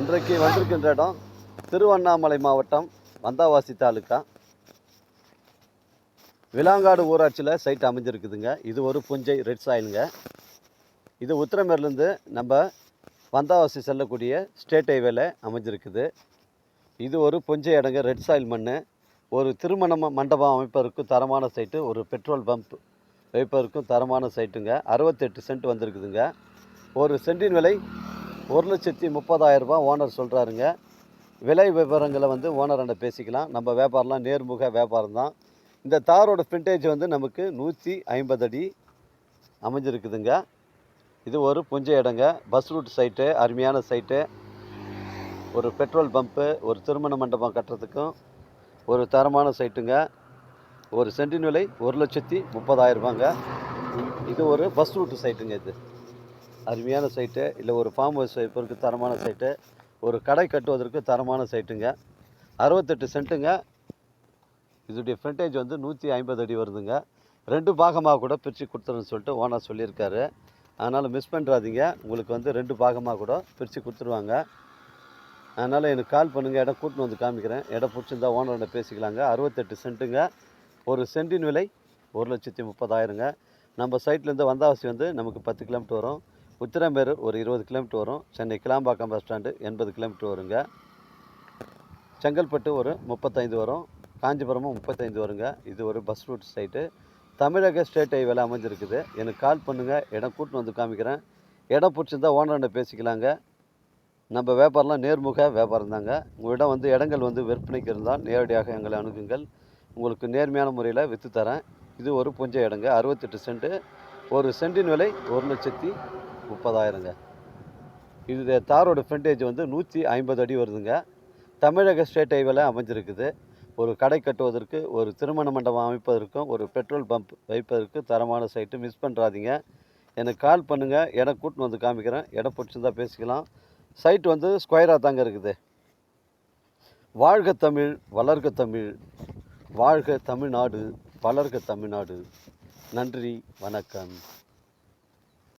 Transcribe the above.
இன்றைக்கு வந்திருக்கின்ற இடம் திருவண்ணாமலை மாவட்டம் வந்தாவாசி தாலுக்கா விலாங்காடு ஊராட்சியில் சைட் அமைஞ்சிருக்குதுங்க. இது ஒரு புஞ்சை ரெட் சாயிலுங்க இது உத்திரமேர்லேருந்து நம்ம வந்தாவாசி செல்லக்கூடிய ஸ்டேட் ஹைவேல அமைஞ்சிருக்குது. இது ஒரு புஞ்சை இடங்க ரெட் சாயில் மண் ஒரு திருமண மண்டபம் அமைப்பதற்கும் தரமான சைட்டு ஒரு பெட்ரோல் பம்ப் வைப்பதற்கும் தரமான சைட்டுங்க அறுபத்தெட்டு சென்ட் வந்திருக்குதுங்க. ஒரு சென்டின் விலை ஒரு லட்சத்தி முப்பதாயிரம் ரூபாய் ஓனர் சொல்கிறாருங்க விலை விவரங்களை வந்து ஓனர்கிட்ட பேசிக்கலாம். நம்ம வியாபாரம்லாம் நேர்முக வியாபாரம் தான். இந்த தாரோட ஃப்ரண்டேஜ் வந்து நமக்கு நூற்றி ஐம்பது அடி அமைஞ்சிருக்குதுங்க. இது ஒரு புஞ்ச இடங்க. பஸ் ரூட் சைட்டு அருமையான சைட்டு ஒரு பெட்ரோல் பம்ப்பு ஒரு திருமண மண்டபம் கட்டுறதுக்கும் ஒரு தரமான சைட்டுங்க ஒரு சென்டின் விலை ஒரு லட்சத்தி முப்பதாயிரம் ரூபாங்க இது ஒரு பஸ் ரூட் சைட்டுங்க இது. அருமையான சைட்டு இல்லை ஒரு ஃபார்ம் ஹவுஸ் வைப்பதற்கு தரமான சைட்டு ஒரு கடை கட்டுவதற்கு தரமான சைட்டுங்க அறுபத்தெட்டு சென்ட்டுங்க இதோடைய ஃப்ரண்டேஜ் வந்து நூற்றி ஐம்பது அடி வருதுங்க. ரெண்டு பாகமாக கூட பிரித்து கொடுத்துருன்னு சொல்லிட்டு ஓனர் சொல்லியிருக்காரு. அதனால் மிஸ் பண்ணுறாதீங்க உங்களுக்கு வந்து ரெண்டு பாகமாக கூட பிரித்து கொடுத்துருவாங்க. அதனால் எனக்கு கால் பண்ணுங்கள் இடம் கூட்டின்னு வந்து காமிக்கிறேன். இடம் பிடிச்சிருந்தா ஓனர்கிட்ட பேசிக்கலாங்க. அறுபத்தெட்டு சென்ட்டுங்க ஒரு சென்டின் விலை ஒரு லட்சத்தி முப்பதாயிரங்க. நம்ம சைட்லேருந்து வந்தாவாசி வந்து நமக்கு பத்து கிலோமீட்டர் வரும். உத்திரம்பேர் ஒரு இருபது கிலோமீட்டர் வரும். சென்னை கிளாம்பாக்கம் பஸ் ஸ்டாண்டு எண்பது கிலோமீட்டர் வருங்க. செங்கல்பட்டு ஒரு முப்பத்தைந்து வரும். காஞ்சிபுரமும் முப்பத்தைந்து வருங்க. இது ஒரு பஸ் ரூட் சைட்டு தமிழக ஸ்டேட் ஹைவேல அமைஞ்சிருக்குது. எனக்கு கால் பண்ணுங்கள் இடம் கூட்டின்னு வந்து காமிக்கிறேன். இடம் பிடிச்சிருந்தா ஓனர்கிட்ட பேசிக்கலாங்க. நம்ம வியாபாரம்லாம் நேர்முக வியாபாரம் தாங்க. உங்களிடம் வந்து இடங்கள் வந்து விற்பனைக்கு இருந்தால் நேரடியாக எங்களை அணுகுங்கள். உங்களுக்கு நேர்மையான முறையில் விற்று தரேன். இது ஒரு புஞ்ச இடங்க. அறுபத்தெட்டு சென்ட்டு ஒரு சென்டின் விலை ஒரு லட்சத்தி முப்பதாயிரங்க. இது தாரோட ஃப்ரண்டேஜ் வந்து நூற்றி ஐம்பது அடி வருதுங்க. தமிழக ஸ்டேட் ஹைவேல அமைஞ்சிருக்குது. ஒரு கடை கட்டுவதற்கு ஒரு திருமண மண்டபம் அமைப்பதற்கும் ஒரு பெட்ரோல் பம்ப் வைப்பதற்கு தரமான சைட்டு மிஸ் பண்ணுறாதீங்க எனக்கு கால் பண்ணுங்கள் இடம் கூட்டின்னு வந்து காமிக்கிறேன். இடம் பிடிச்சிருந்தா பேசிக்கலாம். சைட் வந்து ஸ்கொயராக தாங்க இருக்குது. வாழ்க தமிழ் வளர்க தமிழ் வாழ்க தமிழ்நாடு வளர்க தமிழ்நாடு. நன்றி வணக்கம்.